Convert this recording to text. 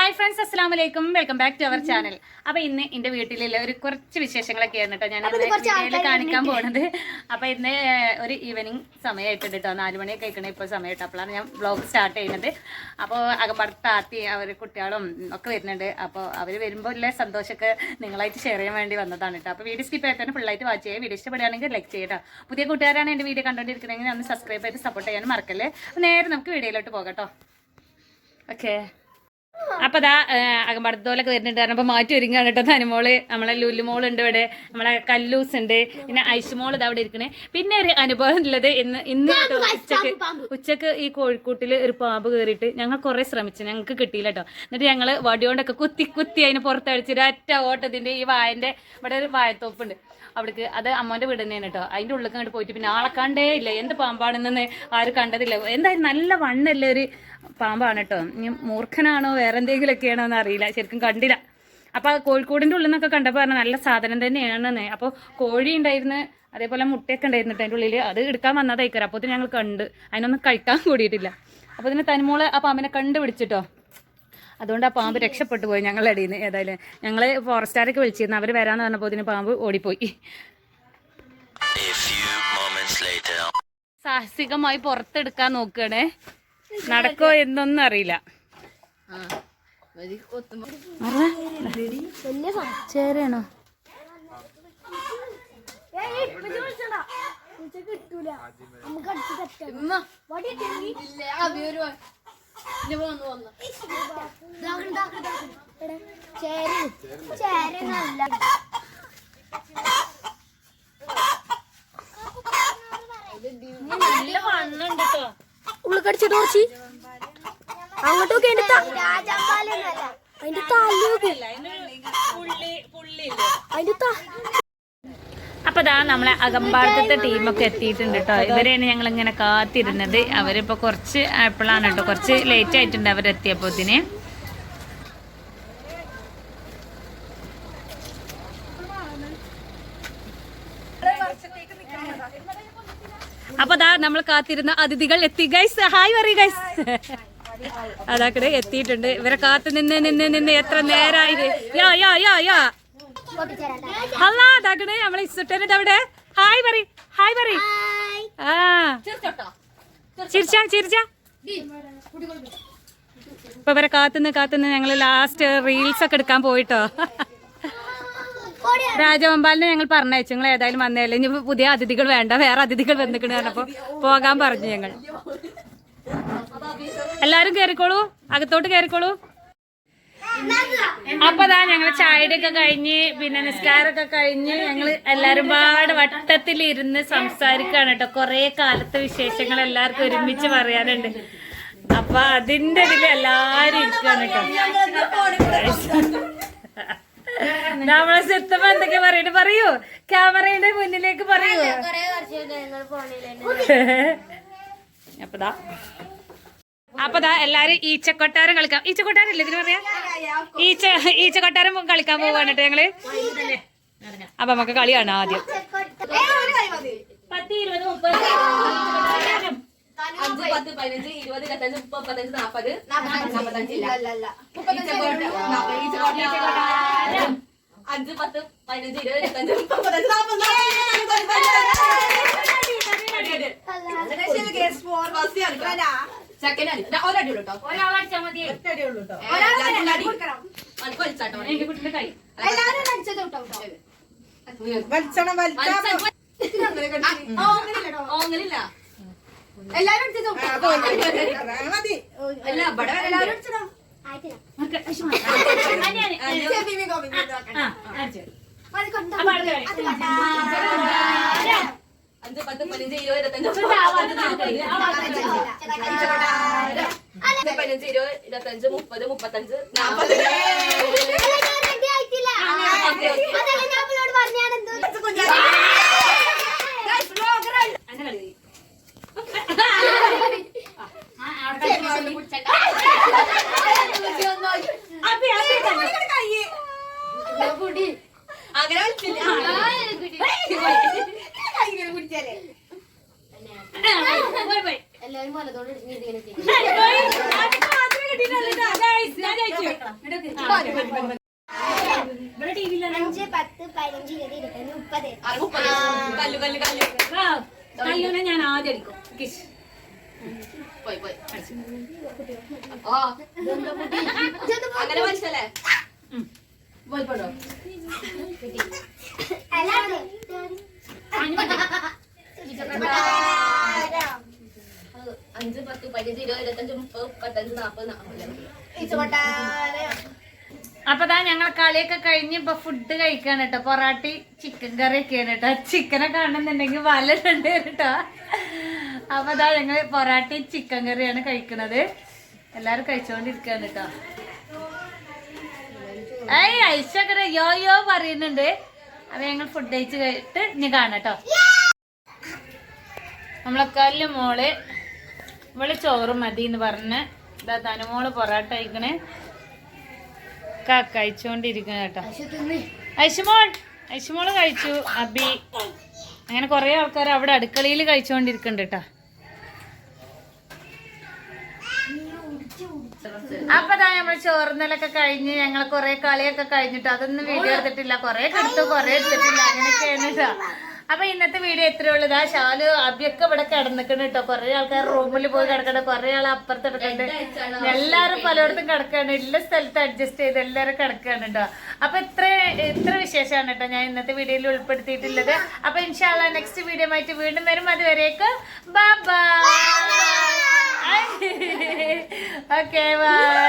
Hi friends അസ്സാം വലൈക്കും welcome back to our channel അപ്പൊ ഇന്ന് എന്റെ വീട്ടിലുള്ള ഒരു കുറച്ച് വിശേഷങ്ങളൊക്കെ ആയിരുന്നു കേട്ടോ ഞാൻ വീഡിയോയിൽ കാണിക്കാൻ പോണത്. അപ്പൊ ഇന്ന് ഒരു ഈവനിങ് സമയമായിട്ടുണ്ട് കേട്ടോ നാല് മണി കഴിക്കണ ഇപ്പോൾ സമയം കേട്ടോ അപ്പോഴാണ് ഞാൻ ബ്ലോഗ് സ്റ്റാർട്ട് ചെയ്യുന്നത്. അപ്പോൾ അകമ്പട താത്തി അവർ കുട്ടികളും ഒക്കെ വരുന്നുണ്ട്. അപ്പോൾ അവർ വരുമ്പോൾ ഉള്ള സന്തോഷമൊക്കെ നിങ്ങളായിട്ട് ഷെയർ ചെയ്യാൻ വേണ്ടി വന്നതാണ് കേട്ടോ അപ്പോൾ വീഡിയോ സ്കിപ്പ് ആയിട്ട് ഫുള്ളായിട്ട് വാച്ച് ചെയ്യുക. വീഡിയോ ഇഷ്ടപ്പെടുകയാണെങ്കിൽ ലൈക്ക് ചെയ്യട്ടോ പുതിയ കൂട്ടുകാരാണ് എന്റെ വീഡിയോ കണ്ടോണ്ടിരിക്കുന്നതെങ്കിൽ ഒന്ന് സബ്സ്ക്രൈബ് ചെയ്ത് സപ്പോർട്ട് ചെയ്യാൻ മറക്കല്ലേ. നേരെ നമുക്ക് വീഡിയോയിലോട്ട് പോകാം കേട്ടോ ഓക്കെ അപ്പൊ ദാ അകമ്പടത്തോലൊക്കെ വരുന്നുണ്ട് കാരണം അപ്പൊ മാറ്റി ഒരുങ്ങാണ് കേട്ടോ തനിമോൾ നമ്മളെ ലുലുമോൾ ഉണ്ട് ഇവിടെ. നമ്മളെ കല്ലൂസ് ഉണ്ട്. പിന്നെ ഐഷുമോൾ ഇത് അവിടെ ഇരിക്കണേ. പിന്നെ ഒരു അനുഭവം ഉള്ളത് ഇന്ന് ഇന്ന് കേട്ടോ ഉച്ചയ്ക്ക് ഉച്ചയ്ക്ക് ഈ കോഴിക്കൂട്ടിൽ ഒരു പാമ്പ് കയറിയിട്ട് ഞങ്ങൾ കുറെ ശ്രമിച്ചു. ഞങ്ങൾക്ക് കിട്ടിയില്ല കേട്ടോ. എന്നിട്ട് ഞങ്ങൾ വടിയോണ്ടൊക്കെ കുത്തി കുത്തി അതിന് പുറത്തടിച്ച് ഒരൊറ്റ ഓട്ടത്തിന്റെ ഈ വായന്റെ ഇവിടെ ഒരു വായത്തോപ്പുണ്ട്. അവിടേക്ക് അത് അമ്മോന്റെ വീട് തന്നെയാണ് കേട്ടോ. അതിന്റെ ഉള്ളിൽ കണ്ട് പോയിട്ട് പിന്നെ ആളെ കണ്ടേ ഇല്ല. എന്ത് പാമ്പാണെന്ന് ആരും കണ്ടതില്ല. എന്തായാലും നല്ല വണ്ണല്ലേ ഒരു പാമ്പാണ് കേട്ടോ. ഇനി മൂർഖനാണോ വേറെ എന്തെങ്കിലുമൊക്കെയാണോ എന്ന് അറിയില്ല. ശരിക്കും കണ്ടില്ല. അപ്പൊ കോഴിക്കോടിന്റെ ഉള്ളിൽ നിന്നൊക്കെ കണ്ടപ്പോൾ പറഞ്ഞ നല്ല സാധനം തന്നെയാണെന്ന്. അപ്പോൾ കോഴി ഉണ്ടായിരുന്നു അതേപോലെ മുട്ടയൊക്കെ ഉണ്ടായിരുന്നു അതിന്റെ ഉള്ളിൽ അത് എടുക്കാൻ വന്നതായിക്കറ അപ്പോൾ ഞങ്ങൾ കണ്ട്. അതിനൊന്നും കഴിക്കാൻ കൂടിയിട്ടില്ല. അപ്പോൾ ഇതിന് തനിമോളെ ആ പാമ്പിനെ കണ്ടുപിടിച്ചിട്ടോ. അതുകൊണ്ട് ആ പാമ്പ് രക്ഷപ്പെട്ടു പോയി ഞങ്ങളുടെ ഇടയിൽ നിന്ന് ഏതായാലും ഞങ്ങൾ ഫോറസ്റ്റുകാരൊക്കെ വിളിച്ചിരുന്നു. അവർ വരാന്ന് പറഞ്ഞപ്പോൾ ഇതിന് പാമ്പ് ഓടിപ്പോയി. സാഹസികമായി പുറത്തെടുക്കാൻ നോക്കണേ നടക്കോ എന്നൊന്നും അറിയില്ല. ചേരയാണോ കിട്ടൂല നമുക്ക് അടിച്ച് ചേരി ചേരി നല്ല ഉള്ളിക്കടിച്ചിട്ട് കുറച്ച് അങ്ങോട്ടൊക്കെ രാജാമ്പാലൊന്നല്ല. അതിന്റെ തലയൊക്കെ. അതിന്റെ താ അപ്പൊ ദാ നമ്മളെ അകമ്പാടത്തെ ടീമൊക്കെ എത്തിയിട്ടുണ്ട് കേട്ടോ ഇവരെയാണ് ഞങ്ങൾ ഇങ്ങനെ കാത്തിരുന്നത്. അവരിപ്പോ കുറച്ച് ആയപ്പോഴാണ് കേട്ടോ കുറച്ച് ലേറ്റ് ആയിട്ടുണ്ട് അവരെത്തിയപ്പോത്തിന് അപ്പൊ ദാ നമ്മൾ കാത്തിരുന്ന അതിഥികൾ എത്തി. ഗൈസ് ഹായ് വറി ഗൈസ് അതാക്കടെ എത്തിയിട്ടുണ്ട്. ഇവരെ കാത്ത് നിന്ന് നിന്ന് നിന്ന് എത്ര നേരായി. യാ യാ യാ യാ. അല്ല അതാക്കണേ നമ്മളെ ഇസുട്ടേനെ അവിടെ. ഹായ് പറി ഹായ് പറി ആ. ചിരിച്ച ചിരിച്ച. ഇപ്പൊ ഇവരെ കാത്തുനിന്ന് കാത്തുനിന്ന് ഞങ്ങൾ ലാസ്റ്റ് റീൽസ് ഒക്കെ എടുക്കാൻ പോയിട്ടോ. രാജവമ്പാലിനെ ഞങ്ങൾ പറഞ്ഞയച്ചു. നിങ്ങൾ ഏതായാലും വന്നതല്ലേ? ഇനി പുതിയ അതിഥികൾ വേണ്ട. വേറെ അതിഥികൾ വന്നിക്കണ് പറഞ്ഞപ്പോ പോകാൻ പറഞ്ഞു ഞങ്ങൾ. എല്ലാരും കേറിക്കോളൂ. അകത്തോട്ട് കേറിക്കോളൂ. അപ്പൊ അതാ ഞങ്ങൾ ചായയുടെ ഒക്കെ കഴിഞ്ഞ് പിന്നെ നിസ്കാരമൊക്കെ കഴിഞ്ഞ് ഞങ്ങൾ എല്ലാരും പാട് വട്ടത്തിൽ ഇരുന്ന് സംസാരിക്കാണ് കേട്ടോ. കൊറേ കാലത്തെ വിശേഷങ്ങൾ എല്ലാവർക്കും ഒരുമിച്ച് പറയാനുണ്ട്. അപ്പൊ അതിന്റെ ഇതിൽ എല്ലാരും ഇരിക്കാണ് കേട്ടോ. നമ്മളെ സിത്തമ്മ എന്തൊക്കെ പറയണേ പറയൂ. ക്യാമറയുടെ മുന്നിലേക്ക് പറയൂ. അപ്പതാ അപ്പതാ എല്ലാരും ഈച്ചക്കൊട്ടാരം കളിക്കാം. ഈച്ചക്കൊട്ടാരം ഇല്ല ഇതിന് പറയാ? ഈച്ച ഈച്ചക്കൊട്ടാരം കളിക്കാൻ പോവാണ് കേട്ടോ ഞങ്ങൾ. അപ്പൊ നമുക്ക് കളിയാണ് ആദ്യം. പത്ത് ഇരുപത് മുപ്പത്. ഈച്ചക്കൊട്ടാരം. അഞ്ച് പത്ത് പതിനഞ്ച് ഇരുപത് ഇരുപത്തഞ്ച് മുപ്പത് മുപ്പത്തഞ്ച് നാപ്പത്. അഞ്ച് പത്ത് പതിനഞ്ച് ഇരുപത് ഇരുപത്തഞ്ച് മുപ്പത് മുപ്പത്തഞ്ച് നാപ്പത്. സെക്കൻഡ് ഒരടി ഉള്ളൂ കളി. അഞ്ച് പത്ത് പതിനഞ്ച് ഇരുപത് ഇരുപത്തഞ്ച് ഇപ്പൊ ആ ഭാഗത്ത് നാൽപ്പത്. ആ ഭാഗത്ത് നാൽപ്പത്. അഞ്ച് പതിനഞ്ച് ഇരുപത് ഇരുപത്തഞ്ച് മുപ്പത് മുപ്പത്തഞ്ച് നാപ്പത്. അങ്ങനെ കളി. ആ, അവിടെ കളിച്ച് അപ്പി, അപ്പി അഞ്ച് പത്ത് പതിനഞ്ച് ഇരുപത് ഇരുപത്തഞ്ച് മുപ്പത്. കല്ലുനെ ഞാൻ ആദ്യം അടിക്കും കിഷ് പോയി പോയി ആ അങ്ങനെ മനസ്സിലല്ലേ പോയി പോടോ എല്ലാവരും അഞ്ച് പത്ത് പതിനഞ്ച് ഇരുപത് ഇരുപത്തഞ്ച് മുപ്പത് മുപ്പത്തഞ്ച് നാപ്പത് നാപ്പത്. അപ്പൊ താ ഞങ്ങൾ കളിയൊക്കെ കഴിഞ്ഞ് ഇപ്പൊ ഫുഡ് കഴിക്കാണ് കേട്ടോ പൊറാട്ടി ചിക്കൻ കറി ഒക്കെയാണ് കേട്ടോ ചിക്കനെ കാണുന്നുണ്ടെങ്കിൽ വല ഉണ്ട് കേട്ടോ അപ്പൊ ദാ ഞങ്ങൾ പൊറാട്ടി ചിക്കൻ കറിയാണ് കഴിക്കുന്നത് എല്ലാരും കഴിച്ചോണ്ടിരിക്കാണ് കേട്ടോ ഏയ് ഐശക്കര യോ യോ പറയുന്നുണ്ട്. അപ്പൊ ഞങ്ങൾ ഫുഡ് കഴിച്ച് കഴിഞ്ഞിട്ട് ഇനി കാണാം കേട്ടോ നമ്മളെ കല്ല് മോൾ ഇവൾ ചോറ് മതി എന്ന് പറഞ്ഞ് ഇതാ തനുമോൾ പൊറാട്ട കഴിക്കണേ. കഴിച്ചോണ്ടിരിക്കുന്ന കേട്ടോ. ഐശുമോൾ ഐശുമോൾ കഴിച്ചു അബി. അങ്ങനെ കുറെ ആൾക്കാർ അവിടെ അടുക്കളയിൽ കഴിച്ചോണ്ടിരിക്കുന്നുണ്ട് കേട്ടോ. അപ്പൊ താ നമ്മൾ ചോറുന്നലൊക്കെ കഴിഞ്ഞ് ഞങ്ങൾ കൊറേ കളിയൊക്കെ കഴിഞ്ഞിട്ട് അതൊന്നും വീഡിയോ എടുത്തിട്ടില്ല. കൊറേ എടുത്തു കൊറേ എടുത്തിട്ടില്ല. അങ്ങനെയൊക്കെയാണ് കേട്ടോ. അപ്പൊ ഇന്നത്തെ വീഡിയോ എത്രയേ ഉള്ളൂ. ഇതാ ഷാൽ അബിയൊക്കെ ഇവിടെ കിടന്നിക്കണ് കേട്ടോ. കുറെ ആൾക്കാർ റൂമിൽ പോയി കിടക്കണ്ട കുറെ ആൾ അപ്പുറത്ത് കിടക്കണ്ട് എല്ലാവരും പലയിടത്തും കിടക്കാണ്. എല്ലാ സ്ഥലത്ത് അഡ്ജസ്റ്റ് ചെയ്ത് എല്ലാരും കിടക്കാണ് കേട്ടോ. അപ്പൊ ഇത്ര ഇത്ര വിശേഷമാണ് കേട്ടോ ഞാൻ ഇന്നത്തെ വീഡിയോയിൽ ഉൾപ്പെടുത്തിയിട്ടുള്ളത്. അപ്പൊ ഇൻഷാല്ല നെക്സ്റ്റ് വീഡിയോ ആയിട്ട് വീണ്ടും വരും. അതുവരേക്ക് ബാബാ ഓക്കെ ബൈ